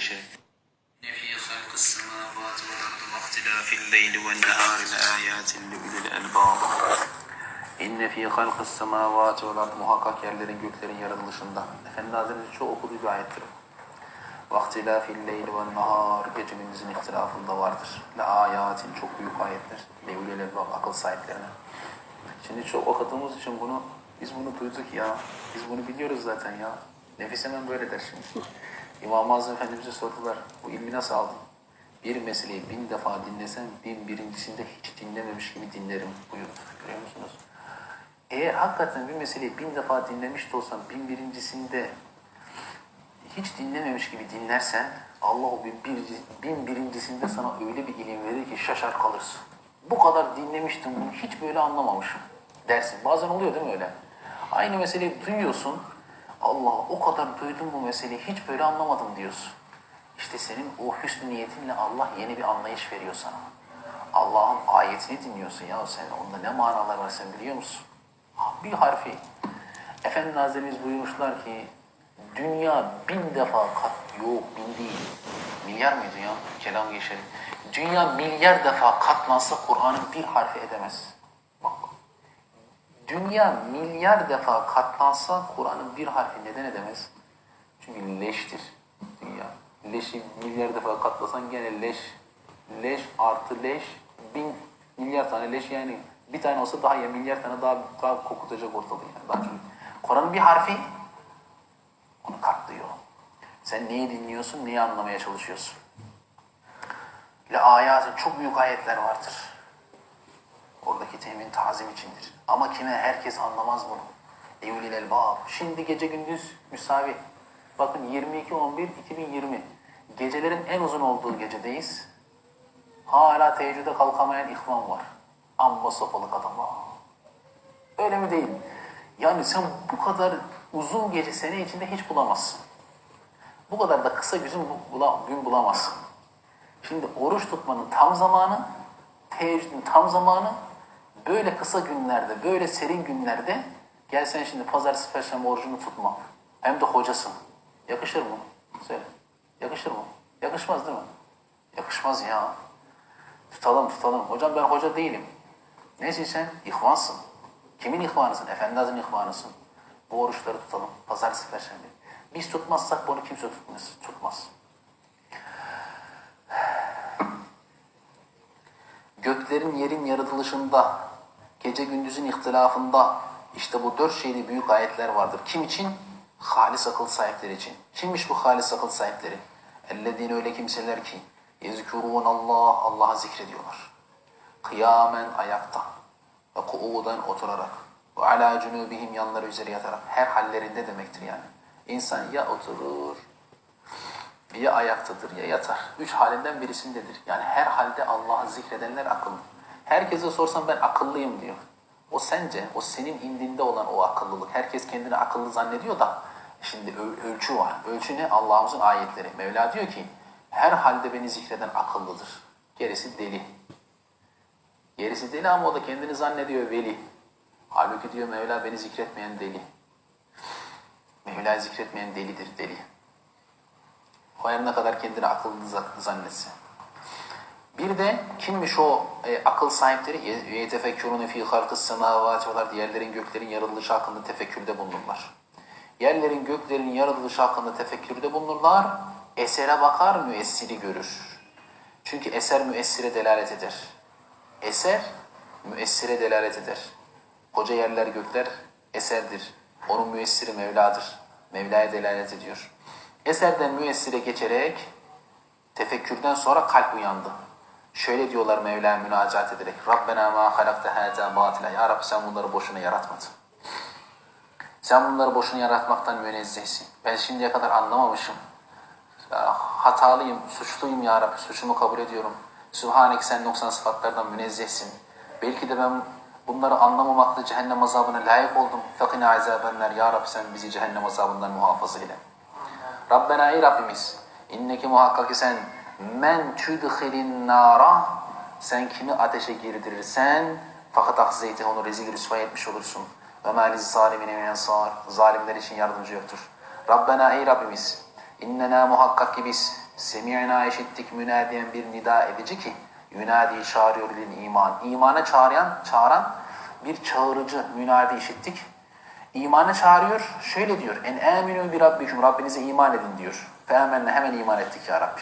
geçelim. في خلق السماوات والأرض واختلاف الليل والنهار لآيات لأولي الألباب İnne fî halkı semâvâti vel ard muhakkak yerlerin göklerin yaratılışında. Efendi Hazretleri çok okuduğu bir ayettir. Vaktilâfil leyli vel nahar gece gündüzün ihtilafında vardır. Le ayatin çok büyük ayetler. Le ulel elbab akıl sahiplerine. Şimdi çok okuduğumuz için bunu biz bunu duyduk ya. Biz bunu biliyoruz zaten ya. Nefis hemen böyle der şimdi. İmam-ı Efendimiz'e sordular. Bu ilmi nasıl aldın? Bir meseleyi bin defa dinlesem bin birincisinde hiç dinlememiş gibi dinlerim buyurdu. Görüyor musunuz? Eğer hakikaten bir meseleyi bin defa dinlemiş de olsan bin birincisinde hiç dinlememiş gibi dinlersen Allah o bin, bir, bin birincisinde sana öyle bir ilim verir ki şaşar kalırsın. Bu kadar dinlemiştim bunu hiç böyle anlamamışım dersin. Bazen oluyor değil mi öyle? Aynı meseleyi duyuyorsun. Allah o kadar duydum bu meseleyi hiç böyle anlamadım diyorsun. İşte senin o hüsnü niyetinle Allah yeni bir anlayış veriyor sana. Allah'ın ayetini dinliyorsun ya sen. Onda ne manalar var sen biliyor musun? Bir harfi. Efendi Hazretlerimiz buyurmuşlar ki dünya bin defa kat yok bin değil. Milyar mıydı ya? Kelam geçelim. Dünya milyar defa katlansa Kur'an'ın bir harfi edemez. Dünya milyar defa katlansa Kur'an'ın bir harfi neden edemez? Çünkü leştir dünya. Leşi milyar defa katlasan gene leş. Leş artı leş bin milyar tane leş yani bir tane olsa daha ya milyar tane daha, daha kokutacak ortalığı yani. Daha çok. Kur'an'ın bir harfi onu katlıyor. Sen neyi dinliyorsun, neyi anlamaya çalışıyorsun? Le ayatın çok büyük ayetler vardır. Oradaki temin tazim içindir. Ama kime herkes anlamaz bunu. Eylül elbab. Şimdi gece gündüz müsavi. Bakın 22-11-2020. Gecelerin en uzun olduğu gecedeyiz. Hala teheccüde kalkamayan ihvan var. Amma sopalık adam var. Öyle mi değil? Yani sen bu kadar uzun gece sene içinde hiç bulamazsın. Bu kadar da kısa gün, bula, gün bulamazsın. Şimdi oruç tutmanın tam zamanı, teheccüdün tam zamanı, böyle kısa günlerde, böyle serin günlerde gel sen şimdi pazartesi, perşembe orucunu tutma. Hem de hocasın. Yakışır mı? Söyle. Yakışır mı? Yakışmaz değil mi? Yakışmaz ya. Tutalım tutalım. Hocam ben hoca değilim. Neyse sen? İhvansın. Kimin ihvanısın? Efendi Hazretleri'nin ihvanısın. Bu oruçları tutalım. Pazartesi, perşembe. Biz tutmazsak bunu kimse tutmaz. Tutmaz. Göklerin yerin yaratılışında, gece gündüzün ihtilafında işte bu dört şeyli büyük ayetler vardır. Kim için? Halis akıl sahipleri için. Kimmiş bu halis akıl sahipleri? Ellezine öyle kimseler ki yezkurun Allah Allah'a zikrediyorlar. Kıyamen ayakta ve kuudan oturarak ve ala cunubihim yanları üzeri yatarak her hallerinde demektir yani. İnsan ya oturur ya ayaktadır ya yatar. Üç halinden birisindedir. Yani her halde Allah'ı zikredenler akıllı. Herkese sorsan ben akıllıyım diyor. O sence, o senin indinde olan o akıllılık. Herkes kendini akıllı zannediyor da şimdi öl- ölçü var. Ölçü ne? Allah'ımızın ayetleri. Mevla diyor ki her halde beni zikreden akıllıdır. Gerisi deli. Gerisi deli ama o da kendini zannediyor veli. Halbuki diyor Mevla beni zikretmeyen deli. Mevla'yı zikretmeyen delidir deli. O her ne kadar kendini akıllı za- zannetse. Bir de kimmiş o e, akıl sahipleri? Yetefekkürünü fî halkıs semâvâti vel Yerlerin göklerin yaratılışı hakkında tefekkürde bulunurlar. Yerlerin göklerin yaratılışı hakkında tefekkürde bulunurlar. Esere bakar müessiri görür. Çünkü eser müessire delalet eder. Eser müessire delalet eder. Koca yerler gökler eserdir. Onun müessiri Mevla'dır. Mevla'ya delalet ediyor. Eserden müessire geçerek tefekkürden sonra kalp uyandı. Şöyle diyorlar Mevla'ya münacat ederek. Rabbena ma halakte hâzâ batila. Ya Rabbi sen bunları boşuna yaratmadın. Sen bunları boşuna yaratmaktan münezzehsin. Ben şimdiye kadar anlamamışım. Ya, hatalıyım, suçluyum ya Rabbi. Suçumu kabul ediyorum. Sübhanek sen noksan sıfatlardan münezzehsin. Belki de ben bunları anlamamakla cehennem azabına layık oldum. Fakine azabenler. Ya Rabbi sen bizi cehennem azabından muhafaza eyle. Rabbena ey Rabbimiz. İnneki muhakkak sen men tüdhilin nara sen kimi ateşe girdirirsen fakat akzeyte onu rezil rüsva etmiş olursun. Ve maliz zalimine min ensar. Zalimler için yardımcı yoktur. Rabbena ey Rabbimiz. İnnena muhakkak ki biz Semi'na işittik münadiyen bir nida edici ki yunadi çağırıyor lil iman. İmana çağıran, çağıran bir çağırıcı münadi işittik. İmanı çağırıyor. Şöyle diyor. En aminu bir rabbikum. Rabbinize iman edin diyor. Fe'amenne hemen iman ettik ya Rabbi.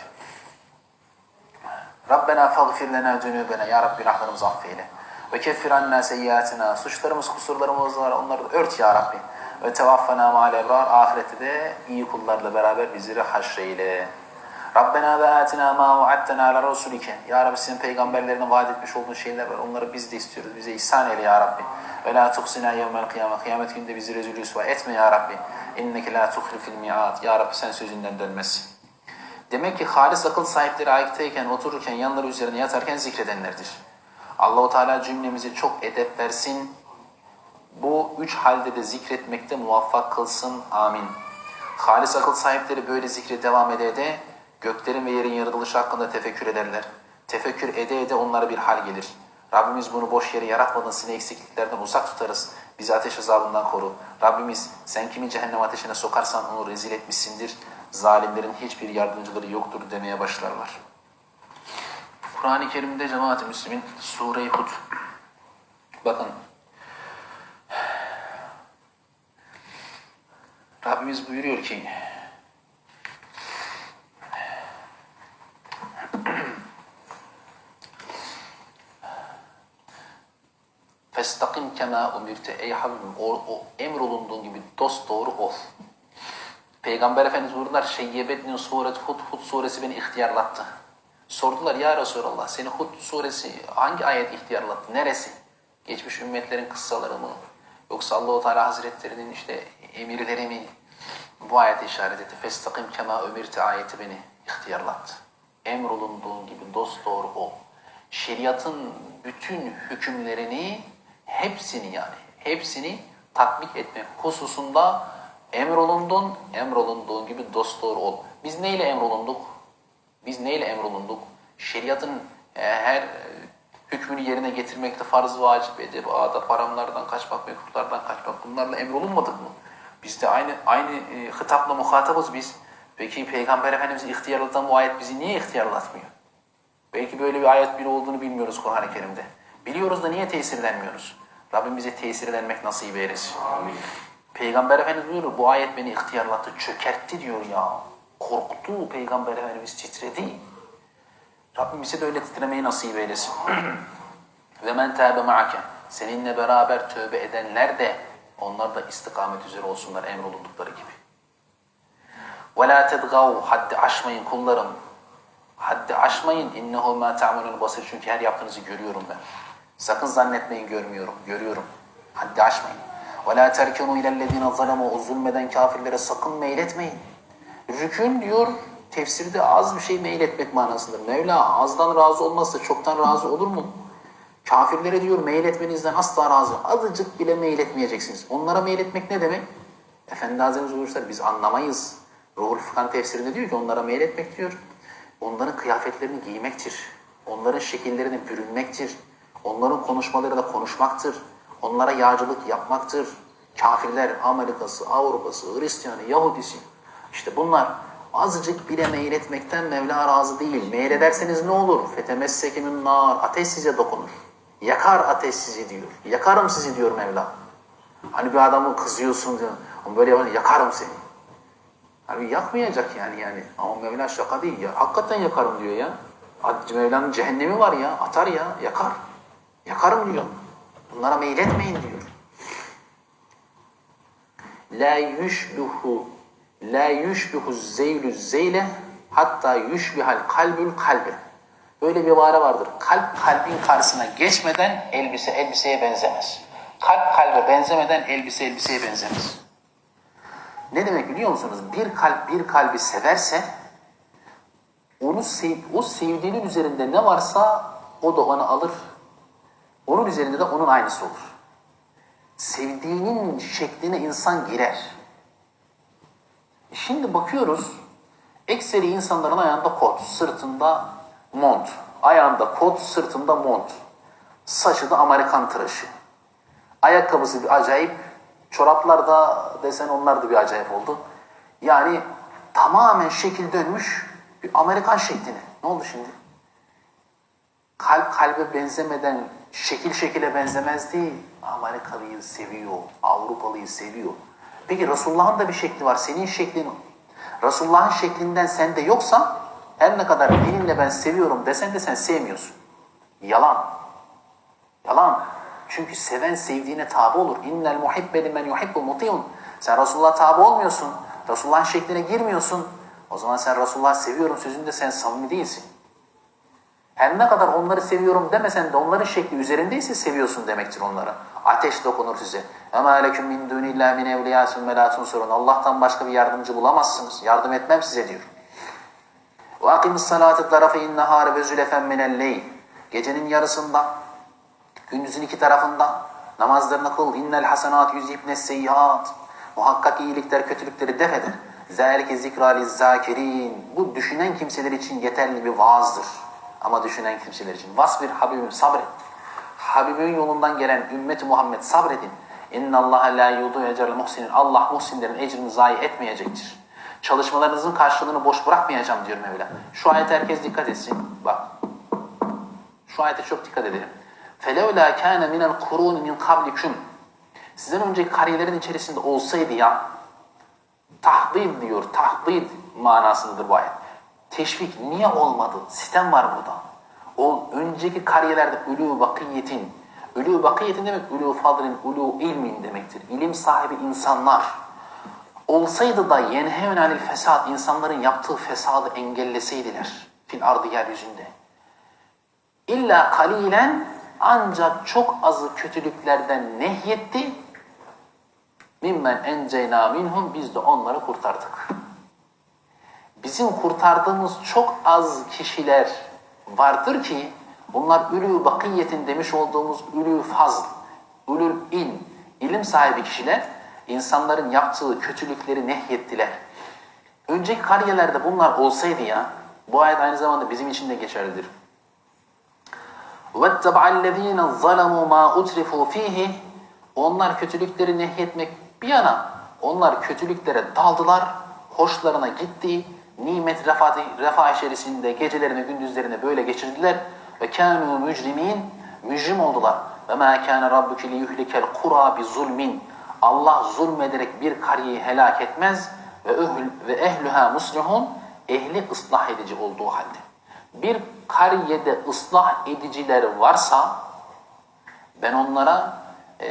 Rabbena faghfir lena zunubena. Ya Rabbi günahlarımızı affeyle. Ve keffir anna seyyiatina. Suçlarımız, kusurlarımız var. Onları da ört ya Rabbi. Ve tevaffena ma'al ebrar. Ahirette de iyi kullarla beraber bizleri haşreyle. Rabbena ve atina ma vaattena ala rasulike. Ya Rabbi senin peygamberlerine vaat etmiş olduğun şeyler var. Onları biz de istiyoruz. Bize ihsan eyle ya Rabbi. Ve la tuksina yevmel kıyame. Kıyamet günde bizi rezil rüsva etme ya Rabbi. İnneke la tuhlifil mi'at. Ya Rabbi sen sözünden dönmezsin. Demek ki halis akıl sahipleri ayaktayken, otururken, yanları üzerine yatarken zikredenlerdir. Allahu Teala cümlemize çok edep versin. Bu üç halde de zikretmekte muvaffak kılsın. Amin. Halis akıl sahipleri böyle zikre devam ede ede göklerin ve yerin yaratılışı hakkında tefekkür ederler. Tefekkür ede ede onlara bir hal gelir. Rabbimiz bunu boş yere yaratmadın, seni eksikliklerden uzak tutarız. Bizi ateş azabından koru. Rabbimiz sen kimi cehennem ateşine sokarsan onu rezil etmişsindir. Zalimlerin hiçbir yardımcıları yoktur demeye başlarlar. Kur'an-ı Kerim'de cemaat-i Müslümin Sure-i Hud. Bakın. Rabbimiz buyuruyor ki Festakim kema umirte ey Habibim o, o emrolunduğun gibi dost doğru ol. Peygamber Efendimiz buyurdular Şeyyebetnin suret Hud Hud suresi beni ihtiyarlattı. Sordular ya Resulallah seni Hud suresi hangi ayet ihtiyarlattı? Neresi? Geçmiş ümmetlerin kıssaları mı? Yoksa Allahu Teala Hazretlerinin işte emirleri mi? Bu ayete işaret etti. Festakim kema umirte ayeti beni ihtiyarlattı. Emrolunduğun gibi dost doğru ol. Şeriatın bütün hükümlerini hepsini yani hepsini tatbik etmek hususunda emrolundun, emrolunduğun gibi dost doğru ol. Biz neyle emrolunduk? Biz neyle emrolunduk? Şeriatın e, her e, hükmünü yerine getirmekte farz vacip edip adab haramlardan kaçmak, mekruhlardan kaçmak bunlarla emrolunmadık mı? Biz de aynı aynı e, hitapla muhatabız biz. Peki Peygamber Efendimiz'i ihtiyarlatan bu ayet bizi niye ihtiyarlatmıyor? Belki böyle bir ayet bile olduğunu bilmiyoruz Kur'an-ı Kerim'de. Biliyoruz da niye tesirlenmiyoruz? Rabbim bize tesirlenmek nasip eylesin. Peygamber Efendimiz buyuruyor bu ayet beni ihtiyarlattı, çökertti diyor ya. Korktu Peygamber Efendimiz titredi. Rabbim bize de öyle titremeyi nasip eylesin. Ve men tâbe ma'ake. Seninle beraber tövbe edenler de onlar da istikamet üzere olsunlar emrolundukları gibi. Ve la tedgav haddi aşmayın kullarım. Haddi aşmayın. İnnehu ma ta'malun basir. Çünkü her yaptığınızı görüyorum ben. Sakın zannetmeyin görmüyorum. Görüyorum. Haddi aşmayın. Ve la terkenu ilellezine zalemu. O zulmeden kafirlere sakın meyletmeyin. Rükün diyor tefsirde az bir şey meyletmek manasındır. Mevla azdan razı olmazsa çoktan razı olur mu? Kafirlere diyor meyletmenizden asla razı. Azıcık bile meyletmeyeceksiniz. Onlara meyletmek ne demek? Efendi Hazretleri buyurmuşlar biz anlamayız. Ruhul Fıkhan tefsirinde diyor ki onlara meyletmek diyor. Onların kıyafetlerini giymektir. Onların şekillerini bürünmektir. Onların konuşmalarıyla konuşmaktır. Onlara yağcılık yapmaktır. Kafirler Amerika'sı, Avrupa'sı, Hristiyanı, Yahudisi. İşte bunlar azıcık bile meyletmekten Mevla razı değil. Meylederseniz ne olur? Fetemessekimin nar. Ateş size dokunur. Yakar ateş sizi diyor. Yakarım sizi diyor Mevla. Hani bir adamı kızıyorsun diyor. Ama böyle yapınca yakarım seni. Hani yakmayacak yani yani. Ama Mevla şaka değil ya. Hakikaten yakarım diyor ya. Mevla'nın cehennemi var ya. Atar ya. Yakar. Yakarım diyor. Bunlara meyletmeyin diyor. La yushbihu La yushbihu zeylü zeyle hatta yushbihal kalbül kalbe. Böyle bir ibare vardır. Kalp kalbin karşısına geçmeden elbise elbiseye benzemez. Kalp kalbe benzemeden elbise elbiseye benzemez. Ne demek biliyor musunuz? Bir kalp bir kalbi severse onu sev, o sevdiğinin üzerinde ne varsa o da onu alır. Onun üzerinde de onun aynısı olur. Sevdiğinin şekline insan girer. Şimdi bakıyoruz, ekseri insanların ayağında kot, sırtında mont. Ayağında kot, sırtında mont. Saçı da Amerikan tıraşı. Ayakkabısı bir acayip. Çoraplar da desen onlar da bir acayip oldu. Yani tamamen şekil dönmüş, bir Amerikan şekline. Ne oldu şimdi? Kalp kalbe benzemeden şekil şekile benzemez değil. Amerikalıyı seviyor, Avrupalıyı seviyor. Peki Resulullah'ın da bir şekli var. Senin şeklin Resulullah'ın şeklinden sende yoksa her ne kadar dilinle ben seviyorum desen de sen sevmiyorsun. Yalan. Yalan. Çünkü seven sevdiğine tabi olur. İnnel muhibbe limen yuhibbu mutiun. Sen Resulullah'a tabi olmuyorsun. Resulullah'ın şekline girmiyorsun. O zaman sen Resulullah'ı seviyorum sözünde sen samimi değilsin. Her ne kadar onları seviyorum demesen de onların şekli üzerindeyse seviyorsun demektir onlara. Ateş dokunur size. Ama leküm min dunillahi min evliyasun ve la tunsurun. Allah'tan başka bir yardımcı bulamazsınız. Yardım etmem size diyor. Salate tarafeyn nehâre ve zülefen minel leyl. Gecenin yarısında, gündüzün iki tarafında namazlarını kıl. İnnel hasenat yüzibne seyyihat. Muhakkak iyilikler kötülükleri def eder. Zâlike zikra zâkirin. Bu düşünen kimseler için yeterli bir vaazdır. Ama düşünen kimseler için. Vasbir Habibim sabret. Habibin yolundan gelen ümmeti Muhammed sabredin. İnna Allah la yudu ecrel muhsinin. Allah muhsinlerin ecrini zayi etmeyecektir. Çalışmalarınızın karşılığını boş bırakmayacağım diyor Mevla. Şu ayete herkes dikkat etsin. Bak. Şu ayete çok dikkat edelim. فَلَوْلَا كَانَ مِنَ الْقُرُونِ مِنْ قَبْلِكُمْ Sizden önceki kariyelerin içerisinde olsaydı ya, tahdid diyor, tahdid manasındadır bu ayet. Teşvik niye olmadı? Sistem var burada. O önceki kariyelerde ölü vakiyetin, ölü vakiyetin demek ölü fadlin, ölü ilmin demektir. İlim sahibi insanlar. Olsaydı da yenhevn anil fesat, insanların yaptığı fesadı engelleseydiler fil ardı yeryüzünde. İlla kalilen ancak çok azı kötülüklerden nehyetti. Mimmen enceyna minhum biz de onları kurtardık Bizim kurtardığımız çok az kişiler vardır ki bunlar ülü bakiyetin demiş olduğumuz ülü fazl, ülül ilm, ilim sahibi kişiler insanların yaptığı kötülükleri nehyettiler. Önceki kariyelerde bunlar olsaydı ya, bu ayet aynı zamanda bizim için de geçerlidir. وَاتَّبَعَ الَّذ۪ينَ ظَلَمُوا مَا اُتْرِفُوا ف۪يهِ Onlar kötülükleri nehyetmek bir yana, onlar kötülüklere daldılar, hoşlarına gitti, nimet refah, refah içerisinde gecelerini gündüzlerini böyle geçirdiler ve kânû mücrimin mücrim oldular. Ve mâ kâne rabbuke liyuhlikel kura bi zulmin. Allah zulmederek bir kariyeyi helak etmez ve ehl ve ehlüha muslihun ehli ıslah edici olduğu halde. Bir kariyede ıslah ediciler varsa ben onlara e,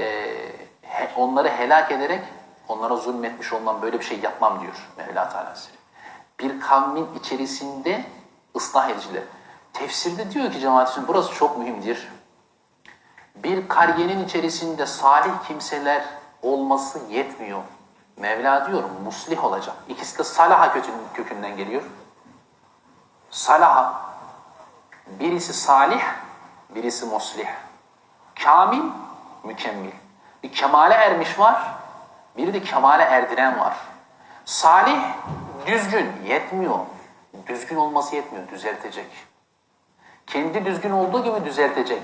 he- onları helak ederek onlara zulmetmiş olmam böyle bir şey yapmam diyor Mevla Teala. Bir kavmin içerisinde ıslah ediciler. Tefsirde diyor ki cemaat için burası çok mühimdir. Bir kariyenin içerisinde salih kimseler olması yetmiyor. Mevla diyor muslih olacak. İkisi de salaha kökün- kökünden geliyor. Salaha. Birisi salih, birisi muslih. Kamil, mükemmel. Bir kemale ermiş var, biri de kemale erdiren var. Salih, düzgün, yetmiyor. Düzgün olması yetmiyor, düzeltecek. Kendi düzgün olduğu gibi düzeltecek.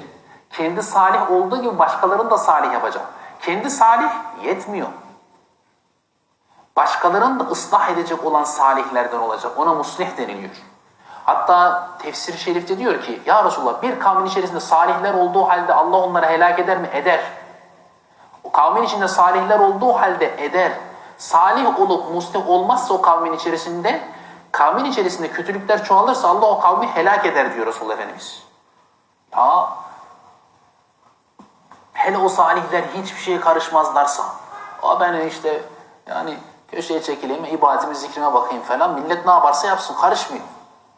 Kendi salih olduğu gibi başkalarını da salih yapacak. Kendi salih yetmiyor. Başkalarını da ıslah edecek olan salihlerden olacak. Ona muslih deniliyor. Hatta tefsir-i şerifte diyor ki Ya Resulallah bir kavmin içerisinde salihler olduğu halde Allah onları helak eder mi? Eder. O kavmin içinde salihler olduğu halde eder. Salih olup muslih olmazsa o kavmin içerisinde kavmin içerisinde kötülükler çoğalırsa Allah o kavmi helak eder diyor Resulullah Efendimiz. Ya hele o salihler hiçbir şeye karışmazlarsa o ben işte yani köşeye çekileyim ibadetime zikrime bakayım falan millet ne yaparsa yapsın karışmıyor.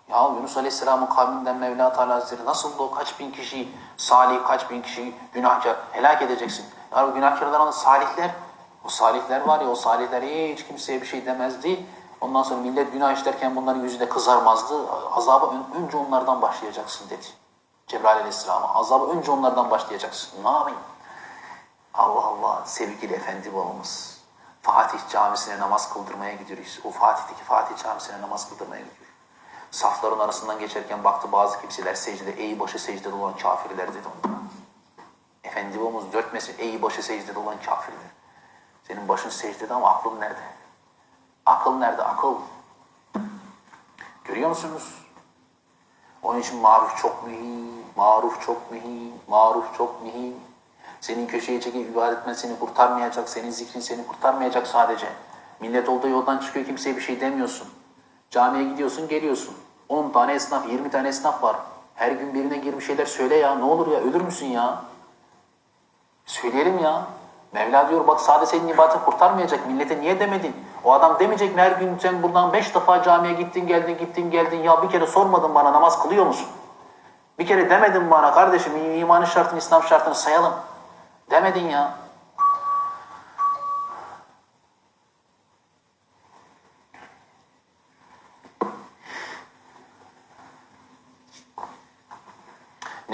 Ya Yunus Aleyhisselam'ın kavminden Mevla Teala Hazretleri nasıl da o kaç bin kişi salih kaç bin kişi günahkar helak edeceksin. Ya bu günahkarların salihler o salihler var ya o salihler hiç kimseye bir şey demezdi. Ondan sonra millet günah işlerken bunların yüzü de kızarmazdı. Azaba ön- önce onlardan başlayacaksın dedi. Cebrail Aleyhisselam'a azaba önce onlardan başlayacaksın. Ne yapayım? Allah Allah sevgili efendi babamız. Fatih camisine namaz kıldırmaya gidiyoruz. O Fatih'teki Fatih camisine namaz kıldırmaya gidiyor. Safların arasından geçerken baktı bazı kimseler secdede, eği başı secdede olan kafirler dedi onlara. Efendi babamız dörtmesin, eği başı secdede olan kafirler. Senin başın secdede ama aklın nerede? Akıl nerede? Akıl. Görüyor musunuz? Onun için maruf çok mühim, maruf çok mühim, maruf çok mühim. Senin köşeye çekip ibadet etmen seni kurtarmayacak, senin zikrin seni kurtarmayacak sadece. Millet olduğu yoldan çıkıyor kimseye bir şey demiyorsun. Camiye gidiyorsun geliyorsun. 10 tane esnaf, 20 tane esnaf var. Her gün birine gir bir şeyler söyle ya. Ne olur ya ölür müsün ya? Söyleyelim ya. Mevla diyor bak sadece senin ibadetin kurtarmayacak. Millete niye demedin? O adam demeyecek mi her gün sen buradan beş defa camiye gittin geldin gittin geldin. Ya bir kere sormadın bana namaz kılıyor musun? Bir kere demedin bana kardeşim imanın şartını İslam şartını sayalım. Demedin ya.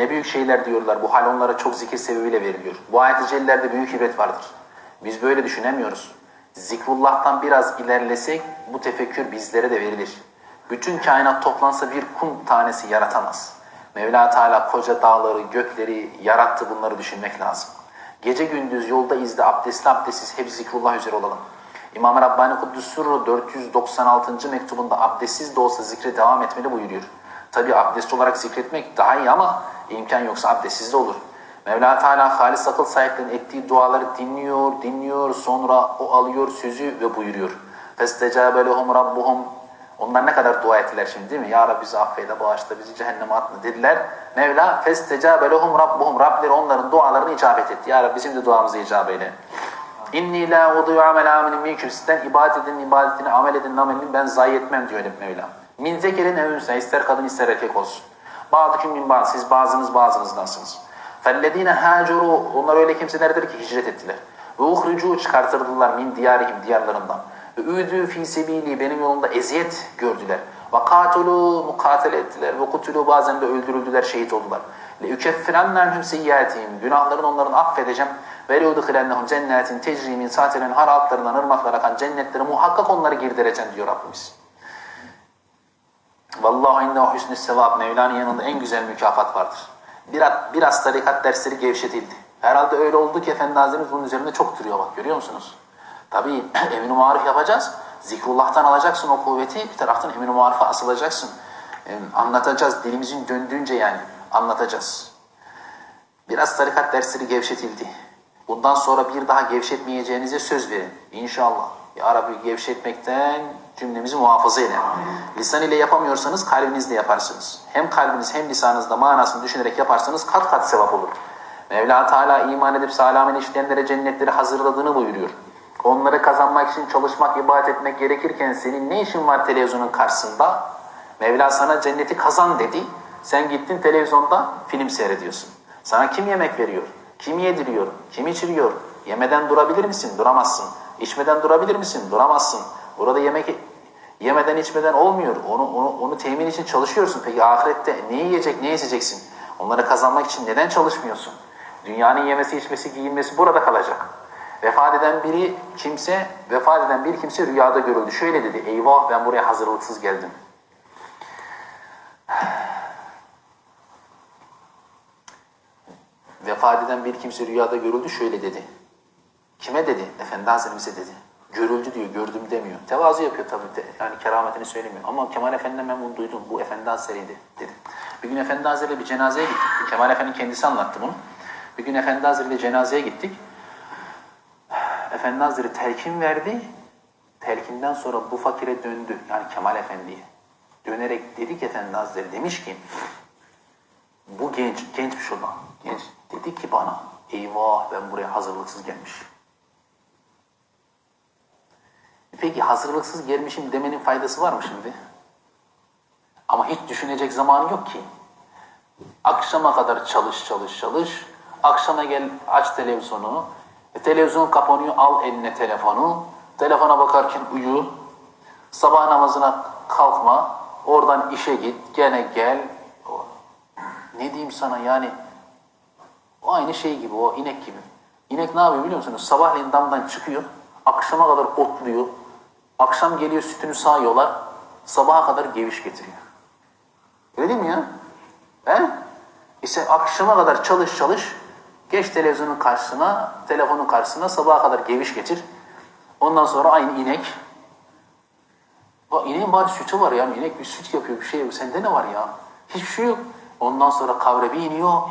Ne büyük şeyler diyorlar. Bu hal onlara çok zikir sebebiyle veriliyor. Bu ayet-i cellelerde büyük ibret vardır. Biz böyle düşünemiyoruz. Zikrullah'tan biraz ilerlesek bu tefekkür bizlere de verilir. Bütün kainat toplansa bir kum tanesi yaratamaz. Mevla Teala koca dağları, gökleri yarattı bunları düşünmek lazım. Gece gündüz yolda izde abdestli abdestsiz hep zikrullah üzere olalım. İmam Rabbani Kuddüs Sürru 496. mektubunda abdestsiz de olsa zikre devam etmeli buyuruyor. Tabi abdest olarak zikretmek daha iyi ama imkan yoksa abdestsiz de olur. Mevla Teala halis akıl sahiplerinin ettiği duaları dinliyor, dinliyor, sonra o alıyor sözü ve buyuruyor. فَاسْتَجَابَ لَهُمْ رَبُّهُمْ Onlar ne kadar dua ettiler şimdi değil mi? Ya Rabbi bizi affeyle, bağışla, bizi cehenneme atma dediler. Mevla فَاسْتَجَابَ لَهُمْ رَبُّهُمْ Rableri onların dualarını icabet etti. Ya Rabbi bizim de duamızı icabet eyle. İnni la uduyu amel aminin minkum. Sizden ibadet edin, ibadetini, amel edin, amelini ben zayi etmem diyor Mevla. Min zekerin evünse ister kadın ister erkek olsun. Bazıküm min bazı. Siz bazınız bazınızdansınız. Fellezine haceru. Onlar öyle kimselerdir ki hicret ettiler. Ve uhricu çıkartırdılar min diyarihim diyarlarından. Ve üdü fi sebili benim yolumda eziyet gördüler. Ve katulu mukatele ettiler. Ve kutulu bazen de öldürüldüler, şehit oldular. Le yukeffirennehum seyyiatihim. Günahlarını onların affedeceğim. Ve yudkhilennehum cennetin tecri min satelen har altlarından ırmaklar akan cennetlere muhakkak onları girdireceğim diyor Rabbimiz. Vallahu innehu husnü sevap. Mevla'nın yanında en güzel mükafat vardır. Biraz, biraz tarikat dersleri gevşetildi. Herhalde öyle oldu ki Efendi Hazretimiz bunun üzerinde çok duruyor bak görüyor musunuz? Tabii emin-i marif yapacağız. Zikrullah'tan alacaksın o kuvveti. Bir taraftan emin-i marife asılacaksın. Anlatacağız. Dilimizin döndüğünce yani anlatacağız. Biraz tarikat dersleri gevşetildi. Bundan sonra bir daha gevşetmeyeceğinize söz verin. İnşallah. Ya Rabbi gevşetmekten cümlemizi muhafaza eyle. Lisan ile yapamıyorsanız kalbinizle yaparsınız. Hem kalbiniz hem lisanınızda manasını düşünerek yaparsanız kat kat sevap olur. Mevla Teala iman edip salamen işleyenlere cennetleri hazırladığını buyuruyor. Onları kazanmak için çalışmak, ibadet etmek gerekirken senin ne işin var televizyonun karşısında? Mevla sana cenneti kazan dedi. Sen gittin televizyonda film seyrediyorsun. Sana kim yemek veriyor? Kim yediriyor? Kim içiriyor? Yemeden durabilir misin? Duramazsın. İçmeden durabilir misin? Duramazsın. Burada yemek yemeden içmeden olmuyor. Onu, onu, onu temin için çalışıyorsun. Peki ahirette ne yiyecek, ne içeceksin? Onları kazanmak için neden çalışmıyorsun? Dünyanın yemesi, içmesi, giyinmesi burada kalacak. Vefat eden biri kimse, vefat eden bir kimse rüyada görüldü. Şöyle dedi, eyvah ben buraya hazırlıksız geldim. Vefat eden bir kimse rüyada görüldü şöyle dedi. Kime dedi? Efendi Hazretimize dedi. Görüldü diyor, gördüm demiyor. Tevazu yapıyor tabii de. Yani kerametini söylemiyor. Ama Kemal Efendi'den ben bunu duydum. Bu Efendi Hazretleri'ydi dedi. Bir gün Efendi Hazretleri bir cenazeye gittik. Kemal Efendi kendisi anlattı bunu. Bir gün Efendi Hazretleri cenazeye gittik. Efendi Hazretleri telkin verdi. Telkinden sonra bu fakire döndü. Yani Kemal Efendi'ye. Dönerek dedi ki Efendi Hazretleri demiş ki bu genç, gençmiş olan. Genç. Dedi ki bana eyvah ben buraya hazırlıksız gelmişim. Peki hazırlıksız gelmişim demenin faydası var mı şimdi? Ama hiç düşünecek zamanı yok ki. Akşama kadar çalış çalış çalış. Akşama gel aç televizyonu. E, televizyon kapanıyor al eline telefonu. Telefona bakarken uyu. Sabah namazına kalkma. Oradan işe git. Gene gel. Ne diyeyim sana yani. O aynı şey gibi o inek gibi. İnek ne yapıyor biliyor musunuz? Sabahleyin damdan çıkıyor. Akşama kadar otluyor. Akşam geliyor sütünü sağıyorlar. Sabaha kadar geviş getiriyor. Öyle değil mi ya? He? İşte akşama kadar çalış çalış. Geç televizyonun karşısına, telefonun karşısına sabaha kadar geviş getir. Ondan sonra aynı inek Bak ineğin bari sütü var ya. İnek bir süt yapıyor bir şey. Sende ne var ya? Hiçbir şey yok. Ondan sonra kavre bir iniyor.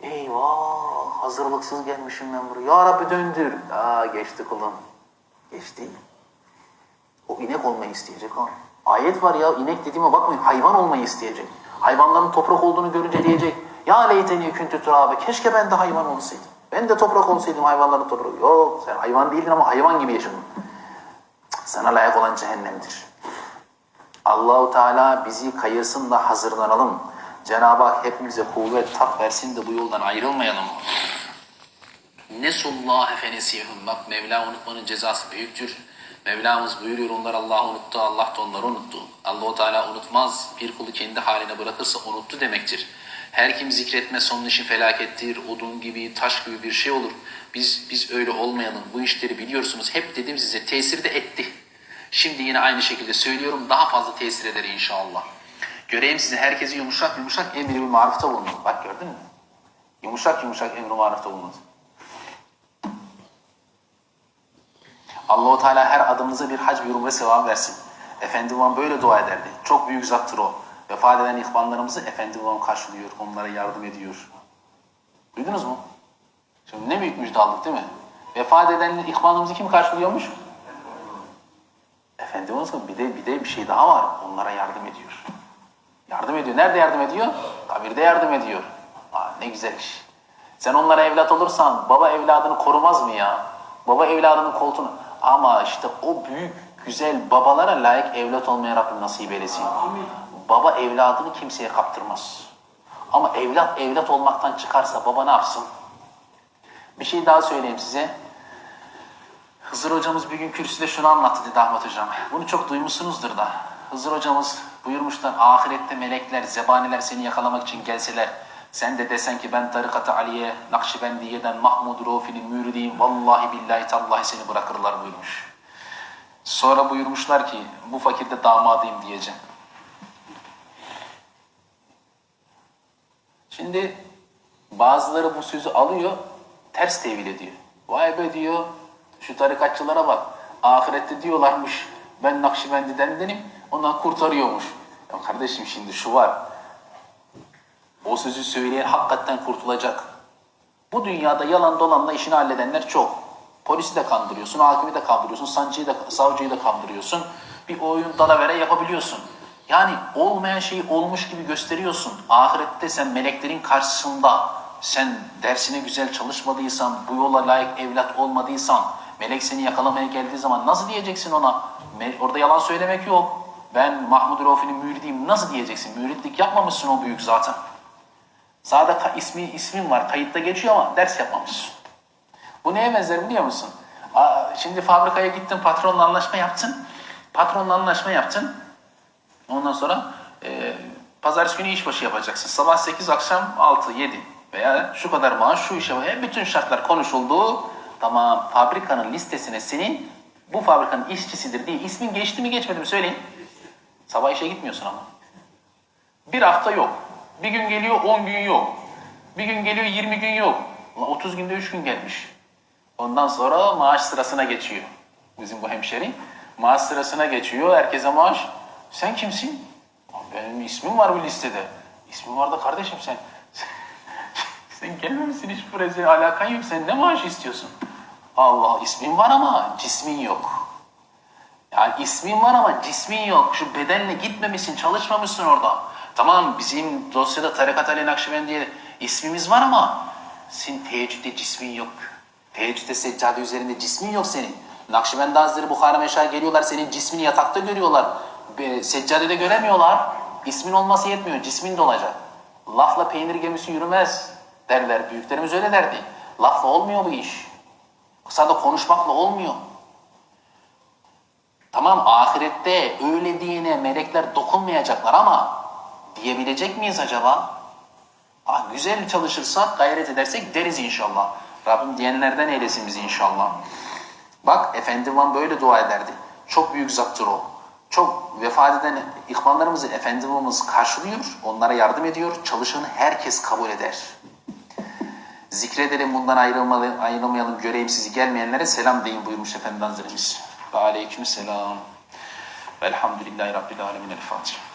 Eyvah hazırlıksız gelmişim ben buraya. Ya Rabbi döndür. Aa geçti kulum. Geçti. O inek olmayı isteyecek ha. Ayet var ya inek dediğime bakmayın hayvan olmayı isteyecek. Hayvanların toprak olduğunu görünce diyecek. Ya leyteni küntü turabe keşke ben de hayvan olsaydım. Ben de toprak olsaydım hayvanların toprağı. Yok sen hayvan değildin ama hayvan gibi yaşadın. Sana layık olan cehennemdir. Allahu Teala bizi kayırsın da hazırlanalım. Cenab-ı Hak hepimize kuvvet, tak versin de bu yoldan ayrılmayalım. Nesullâhe fenesiyehum. Bak Mevla unutmanın cezası büyüktür. Mevlamız buyuruyor onlar Allah'ı unuttu, Allah da onları unuttu. Allahu Teala unutmaz. Bir kulu kendi haline bırakırsa unuttu demektir. Her kim zikretme sonun işi felakettir. Odun gibi, taş gibi bir şey olur. Biz biz öyle olmayalım. Bu işleri biliyorsunuz. Hep dedim size tesir de etti. Şimdi yine aynı şekilde söylüyorum. Daha fazla tesir eder inşallah. Göreyim size herkesi yumuşak yumuşak emri bir marifta bulunur. Bak gördün mü? Yumuşak yumuşak emri marifta bulunur. Allahu Teala her adımımıza bir hac bir umre sevabı versin. Efendi babam böyle dua ederdi. Çok büyük zattır o. Vefat eden ihvanlarımızı Efendi babam karşılıyor, onlara yardım ediyor. Duydunuz mu? Şimdi ne büyük müjde aldık değil mi? Vefat eden ihvanımızı kim karşılıyormuş? Efendi babamız bir de, bir de bir şey daha var. Onlara yardım ediyor. Yardım ediyor. Nerede yardım ediyor? Kabirde yardım ediyor. Aa, ne güzel iş. Sen onlara evlat olursan baba evladını korumaz mı ya? Baba evladının koltuğunu... Ama işte o büyük, güzel babalara layık evlat olmaya Rabbim nasip eylesin. Baba evladını kimseye kaptırmaz. Ama evlat evlat olmaktan çıkarsa baba ne yapsın? Bir şey daha söyleyeyim size. Hızır hocamız bir gün kürsüde şunu anlattı dedi Ahmet hocam. Bunu çok duymuşsunuzdur da. Hızır hocamız buyurmuşlar ahirette melekler, zebaniler seni yakalamak için gelseler. Sen de desen ki ben tarikat-ı Aliye, Nakşibendiye'den Mahmud Rufi'nin müridiyim. Vallahi billahi tallahi seni bırakırlar buyurmuş. Sonra buyurmuşlar ki bu fakirde damadıyım diyeceğim. Şimdi bazıları bu sözü alıyor, ters tevil ediyor. Vay be diyor, şu tarikatçılara bak. Ahirette diyorlarmış, ben Nakşibendi'dendenim, ondan kurtarıyormuş. Ya kardeşim şimdi şu var, o sözü söyleyen hakikaten kurtulacak. Bu dünyada yalan dolanla işini halledenler çok. Polisi de kandırıyorsun, hakimi de kandırıyorsun, sancıyı da, savcıyı da kandırıyorsun. Bir oyun dalavere yapabiliyorsun. Yani olmayan şeyi olmuş gibi gösteriyorsun. Ahirette sen meleklerin karşısında sen dersine güzel çalışmadıysan, bu yola layık evlat olmadıysan, melek seni yakalamaya geldiği zaman nasıl diyeceksin ona? Orada yalan söylemek yok. Ben Mahmud Rafi'nin müridiyim. Nasıl diyeceksin? Müritlik yapmamışsın o büyük zaten. Sağda ismi, ismin var, kayıtta geçiyor ama ders yapmamışsın. Bu neye benzer biliyor musun? Aa, şimdi fabrikaya gittin, patronla anlaşma yaptın. Patronla anlaşma yaptın. Ondan sonra e, pazartesi günü işbaşı yapacaksın. Sabah 8, akşam 6, 7 veya şu kadar maaş, şu işe veya bütün şartlar konuşuldu. Tamam, fabrikanın listesine senin bu fabrikanın işçisidir diye ismin geçti mi geçmedi mi söyleyin. Sabah işe gitmiyorsun ama. Bir hafta yok. Bir gün geliyor 10 gün yok. Bir gün geliyor 20 gün yok. Ulan 30 günde 3 gün gelmiş. Ondan sonra maaş sırasına geçiyor. Bizim bu hemşeri. Maaş sırasına geçiyor. Herkese maaş. Sen kimsin? "Lan Benim ismim var bu listede. İsmin var da kardeşim sen. sen gelmemişsin hiç. Senin alakan yok. Sen ne maaş istiyorsun? Allah ismin var ama cismin yok. Yani ismin var ama cismin yok. Şu bedenle gitmemişsin, çalışmamışsın orada. Tamam bizim dosyada Tarikat Ali Nakşibendiye ismimiz var ama senin teheccüde cismin yok. Teheccüde seccade üzerinde cismin yok senin. Nakşibendi Hazretleri Bukhara Meşah geliyorlar senin cismini yatakta görüyorlar. Seccadede göremiyorlar. İsmin olması yetmiyor, cismin de olacak. Lafla peynir gemisi yürümez derler. Büyüklerimiz öyle derdi. Lafla olmuyor bu iş. Sadece konuşmakla olmuyor. Tamam ahirette öyle diyene melekler dokunmayacaklar ama diyebilecek miyiz acaba? Ah, güzel çalışırsak, gayret edersek deriz inşallah. Rabbim diyenlerden eylesin bizi inşallah. Bak Efendi Van böyle dua ederdi. Çok büyük zattır o. Çok vefat eden ihvanlarımızı Efendi Van'ımız karşılıyor, onlara yardım ediyor. Çalışanı herkes kabul eder. Zikredelim bundan ayrılmalı, ayrılmayalım, göreyim sizi gelmeyenlere selam deyin buyurmuş Efendi Hazretimiz. Ve aleyküm selam. Velhamdülillahi Rabbil Alemin. El Fatiha.